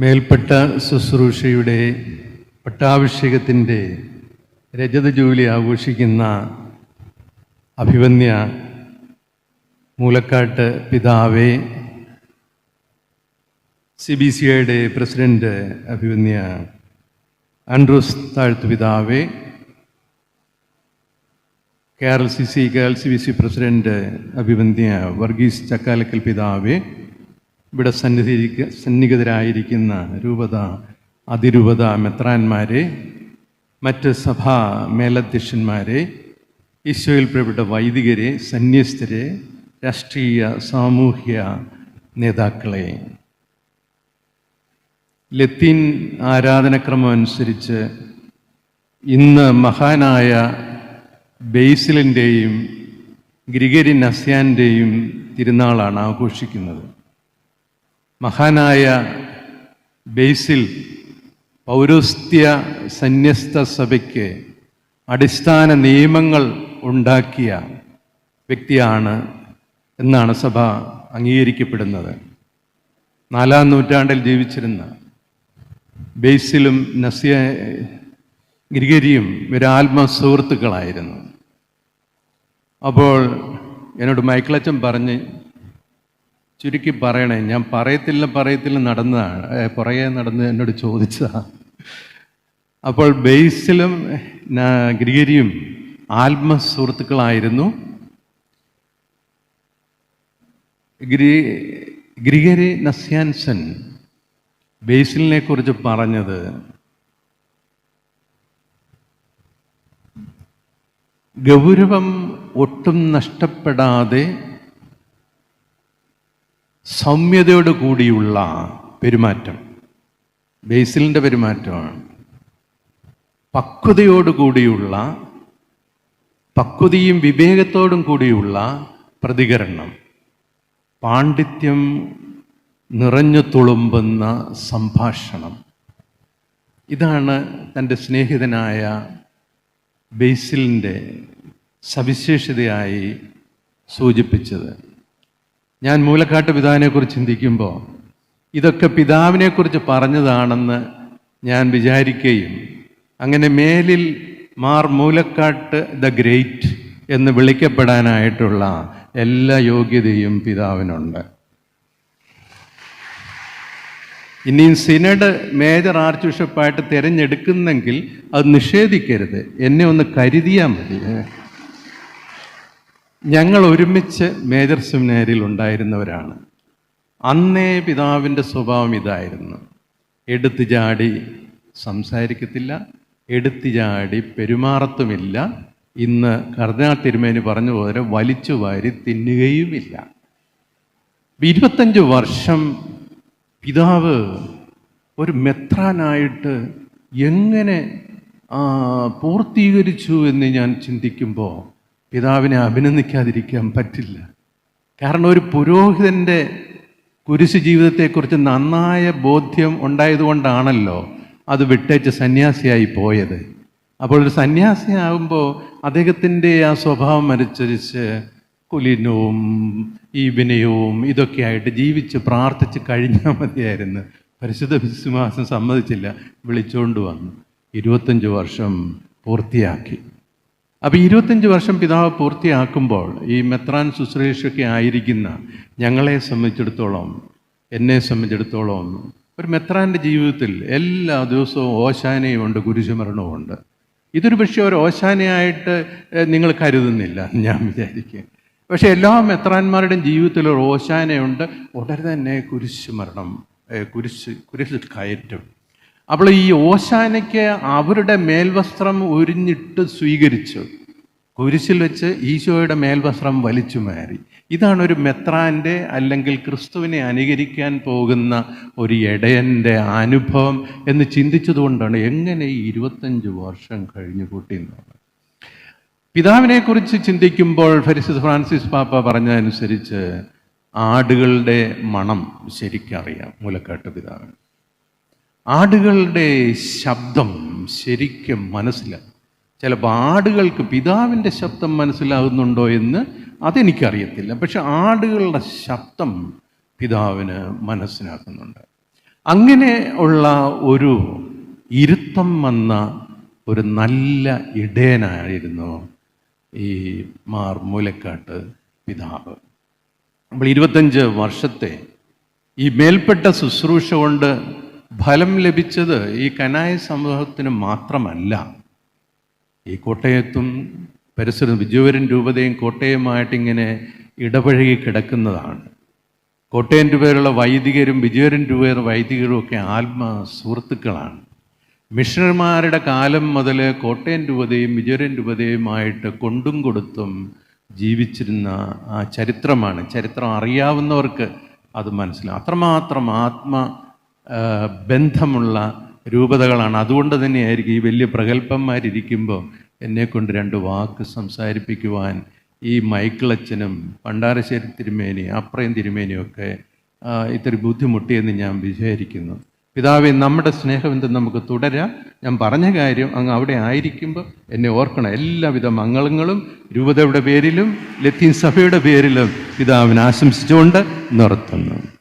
മേൽപ്പെട്ട ശുശ്രൂഷയുടെ പട്ടാഭിഷേകത്തിന്റെ രജത ജൂലി ആഘോഷിക്കുന്ന അഭിവന്യ മൂലക്കാട്ട് പിതാവേ സി ബി സി ഐയുടെ പ്രസിഡന്റ് അഭിവന്യ ആൻഡ്രൂസ് താഴ്ത്തു പിതാവേ K R L C C K C B C president അഭിവന്യ വർഗീസ് ചക്കാലക്കൽ പിതാവേ ഇവിടെ സന്നിധി സന്നിഹിതരായിരിക്കുന്ന രൂപത അതിരൂപത മെത്രാന്മാരെ മറ്റ് സഭാ മേലധ്യക്ഷന്മാരെ ഈശോയിൽ പ്രിയപ്പെട്ട വൈദികരെ സന്യസ്തരെ രാഷ്ട്രീയ സാമൂഹ്യ നേതാക്കളെ. ലത്തീൻ ആരാധനക്രമം അനുസരിച്ച് ഇന്ന് മഹാനായ ബേസിലിന്റെയും ഗ്രിഗരി നസ്യാന്റെയും തിരുനാളാണ് ആഘോഷിക്കുന്നത്. മഹാനായ ബേസിൽ പൗരസ്ത്യ സന്യസ്ത സഭയ്ക്ക് അടിസ്ഥാന നിയമങ്ങൾ ഉണ്ടാക്കിയ വ്യക്തിയാണ് എന്നാണ് സഭ അംഗീകരിക്കപ്പെടുന്നത്. നാലാം നൂറ്റാണ്ടിൽ ജീവിച്ചിരുന്ന ബേസിലും നസിയ ഗിരിഗരിയും ഒരാത്മ സുഹൃത്തുക്കളായിരുന്നു. അപ്പോൾ എന്നോട് മൈക്കിളച്ചൻ പറഞ്ഞ് ചുരുക്കി പറയണേ ഞാൻ പറയത്തില്ല പറയത്തില്ല നടന്നതാണ്. പുറകെ നടന്ന് എന്നോട് ചോദിച്ചതാണ്. അപ്പോൾ ബേസിലും ഗിരിഗിരിയും ആത്മസുഹൃത്തുക്കളായിരുന്നു. ആത്മ ഗ്രി ഗ്രിഗരി നസ്യാൻസൻ ബേസിലിനെ കുറിച്ച് പറഞ്ഞത് ഗൗരവം ഒട്ടും നഷ്ടപ്പെടാതെ സൗമ്യതയോട് കൂടിയുള്ള പെരുമാറ്റം. ബേസിലിന്റെ പെരുമാറ്റമാണ്. പക്വതയോട് കൂടിയുള്ള പക്വതയും വിവേകത്തോടും കൂടിയുള്ള പ്രതികരണം. പാണ്ഡിത്യം നിറഞ്ഞു തുളുമ്പുന്ന സംഭാഷണം. ഇതാണ് തന്റെ സ്നേഹിതനായ ബേസിലിന്റെ സവിശേഷതയായി സൂചിപ്പിച്ചത്. ഞാൻ മൂലക്കാട്ട് പിതാവിനെക്കുറിച്ച് ചിന്തിക്കുമ്പോൾ ഇതൊക്കെ പിതാവിനെക്കുറിച്ച് പറഞ്ഞതാണെന്ന് ഞാൻ വിചാരിക്കുകയും അങ്ങനെ മേലിൽ മാർ മൂലക്കാട്ട് ദ ഗ്രേറ്റ് എന്ന് വിളിക്കപ്പെടാനായിട്ടുള്ള എല്ലാ യോഗ്യതയും പിതാവിനുണ്ട്. ഇനിയും സിനഡ് മേജർ ആർച്ച് ബിഷപ്പായിട്ട് തിരഞ്ഞെടുക്കുന്നെങ്കിൽ അത് നിഷേധിക്കരുത്. എന്നെ ഒന്ന് കരുതിയാൽ മതി. ഞങ്ങൾ ഒരുമിച്ച് മേജർ സെമിനാരിയിൽ ഉണ്ടായിരുന്നവരാണ്. അന്നേ പിതാവിന്റെ സ്വഭാവം ഇതായിരുന്നു. എടുത്തു ചാടി സംസാരിക്കത്തില്ല എടുത്തു ചാടി പെരുമാറത്തുമില്ല. ഇന്ന് കർദിനാൾ തിരുമേനി പറഞ്ഞ പോലെ വലിച്ചു വാരി തിന്നുകയുമില്ല. ഇരുപത്തഞ്ച് വർഷം പിതാവ് ഒരു മെത്രാനായിട്ട് എങ്ങനെ പൂർത്തീകരിച്ചു എന്ന് ഞാൻ ചിന്തിക്കുമ്പോൾ പിതാവിനെ അഭിനന്ദിക്കാതിരിക്കാൻ പറ്റില്ല. കാരണം ഒരു പുരോഹിതന്റെ കുരിശു ജീവിതത്തെക്കുറിച്ച് നന്നായ ബോധ്യം ഉണ്ടായതുകൊണ്ടാണല്ലോ അത് വിട്ടേച്ച് സന്യാസിയായി പോയത്. അപ്പോൾ ഒരു സന്യാസിയാകുമ്പോൾ അദ്ദേഹത്തിന്റെ ആ സ്വഭാവം അനുസരിച്ച് കുലിനവും ഈ വിനയവും ഇതൊക്കെയായിട്ട് ജീവിച്ച് പ്രാർത്ഥിച്ച് കഴിഞ്ഞാൽ മതിയായിരുന്നു. പരിശുദ്ധ വിശ്വാസം സമ്മതിച്ചില്ല. വിളിച്ചുകൊണ്ട് വന്നു. ഇരുപത്തഞ്ച് വർഷം പൂർത്തിയാക്കി. അപ്പോൾ ഇരുപത്തഞ്ച് വർഷം പിതാവ് പൂർത്തിയാക്കുമ്പോൾ ഈ മെത്രാൻ ശുശ്രൂഷയൊക്കെ ആയിരിക്കുന്ന ഞങ്ങളെ സംബന്ധിച്ചിടത്തോളം എന്നെ സംബന്ധിച്ചിടത്തോളം ഒരു മെത്രാന്റെ ജീവിതത്തിൽ എല്ലാ ദിവസവും ഓശാനയുമുണ്ട് ഉണ്ട് ഇതൊരു പക്ഷേ ഒരു ഓശാനയായിട്ട് നിങ്ങൾ കരുതുന്നില്ല ഞാൻ വിചാരിക്കുക പക്ഷേ എല്ലാ മെത്രാന്മാരുടെയും ജീവിതത്തിൽ ഒരു ഓശാനയുണ്ട്. ഉടനെ തന്നെ കുരിശ് മരണം കുരിശ് കുരിശ് കയറ്റും. അപ്പോൾ ഈ ഓശാനയ്ക്ക് അവരുടെ മേൽവസ്ത്രം ഉരിഞ്ഞിട്ട് സ്വീകരിച്ചു. കുരിശിൽ വെച്ച് ഈശോയുടെ മേൽവസ്ത്രം വലിച്ചു മാറി. ഇതാണ് ഒരു മെത്രാന്റെ അല്ലെങ്കിൽ ക്രിസ്തുവിനെ അനുകരിക്കാൻ പോകുന്ന ഒരു ഇടയന്റെ അനുഭവം എന്ന് ചിന്തിച്ചതുകൊണ്ടാണ് എങ്ങനെ ഈ ഇരുപത്തഞ്ച് വർഷം കഴിഞ്ഞു കൂട്ടി എന്നുള്ളത്. പിതാവിനെക്കുറിച്ച് ചിന്തിക്കുമ്പോൾ ഫരിസിസ് ഫ്രാൻസിസ് പാപ്പ പറഞ്ഞതനുസരിച്ച് ആടുകളുടെ മണം ശരിക്കറിയാം. മുലക്കാട്ട് പിതാവിന്. ആടുകളുടെ ശബ്ദം ശരിക്കും മനസ്സിലാകും ചിലപ്പോൾ ആടുകൾക്ക് പിതാവിന്റെ ശബ്ദം മനസ്സിലാകുന്നുണ്ടോ എന്ന് അതെനിക്കറിയത്തില്ല. പക്ഷെ ആടുകളുടെ ശബ്ദം പിതാവിന് മനസ്സിലാക്കുന്നുണ്ട്. അങ്ങനെ ഉള്ള ഒരു ഇരുത്തം വന്ന ഒരു നല്ല ഇടയനായിരുന്നു ഈ മാർ മൂലക്കാട്ട് പിതാവ്. നമ്മൾ ഇരുപത്തഞ്ച് വർഷത്തെ ഈ മേൽപ്പെട്ട ശുശ്രൂഷ കൊണ്ട് ഫലം ലഭിച്ചത് ഈ കനായ സമൂഹത്തിന് മാത്രമല്ല. ഈ കോട്ടയത്തും പരിസരം വിജയവരൻ രൂപതയും കോട്ടയമായിട്ട് ഇങ്ങനെ ഇടപഴകി കിടക്കുന്നതാണ്. കോട്ടയം രൂപയിലുള്ള വൈദികരും വിജയവരൻ രൂപയുടെ വൈദികരും ഒക്കെ ആത്മ സുഹൃത്തുക്കളാണ് മിഷണർമാരുടെ കാലം മുതൽ കോട്ടയം രൂപതയും വിജയവരൻ രൂപതയുമായിട്ട് കൊണ്ടും കൊടുത്തും ജീവിച്ചിരുന്ന ആ ചരിത്രമാണ്. ചരിത്രം അറിയാവുന്നവർക്ക് അത് മനസ്സിലാവും. അത്രമാത്രം ആത്മ ബന്ധമുള്ള രൂപതകളാണ്. അതുകൊണ്ട് തന്നെയായിരിക്കും ഈ വലിയ പ്രഗത്ഭന്മാരിയ്ക്കുമ്പോൾ എന്നെ കൊണ്ട് രണ്ട് വാക്ക് സംസാരിപ്പിക്കുവാൻ ഈ മൈക്കിളച്ചനും പണ്ടാരശ്ശേരി തിരുമേനി അപ്രയം തിരുമേനിയൊക്കെ ഇത്തിരി ബുദ്ധിമുട്ടിയെന്ന് ഞാൻ വിചാരിക്കുന്നു. പിതാവെ നമ്മുടെ സ്നേഹം സ്നേഹബന്ധം നമുക്ക് തുടരാം. ഞാൻ പറഞ്ഞ കാര്യം അങ്ങ് അവിടെ ആയിരിക്കുമ്പോൾ എന്നെ ഓർക്കണം. എല്ലാവിധ മംഗളങ്ങളും രൂപതയുടെ പേരിലും ലത്തീൻ സഭയുടെ പേരിലും പിതാവിനെ ആശംസിച്ചുകൊണ്ട് നിർത്തുന്നു.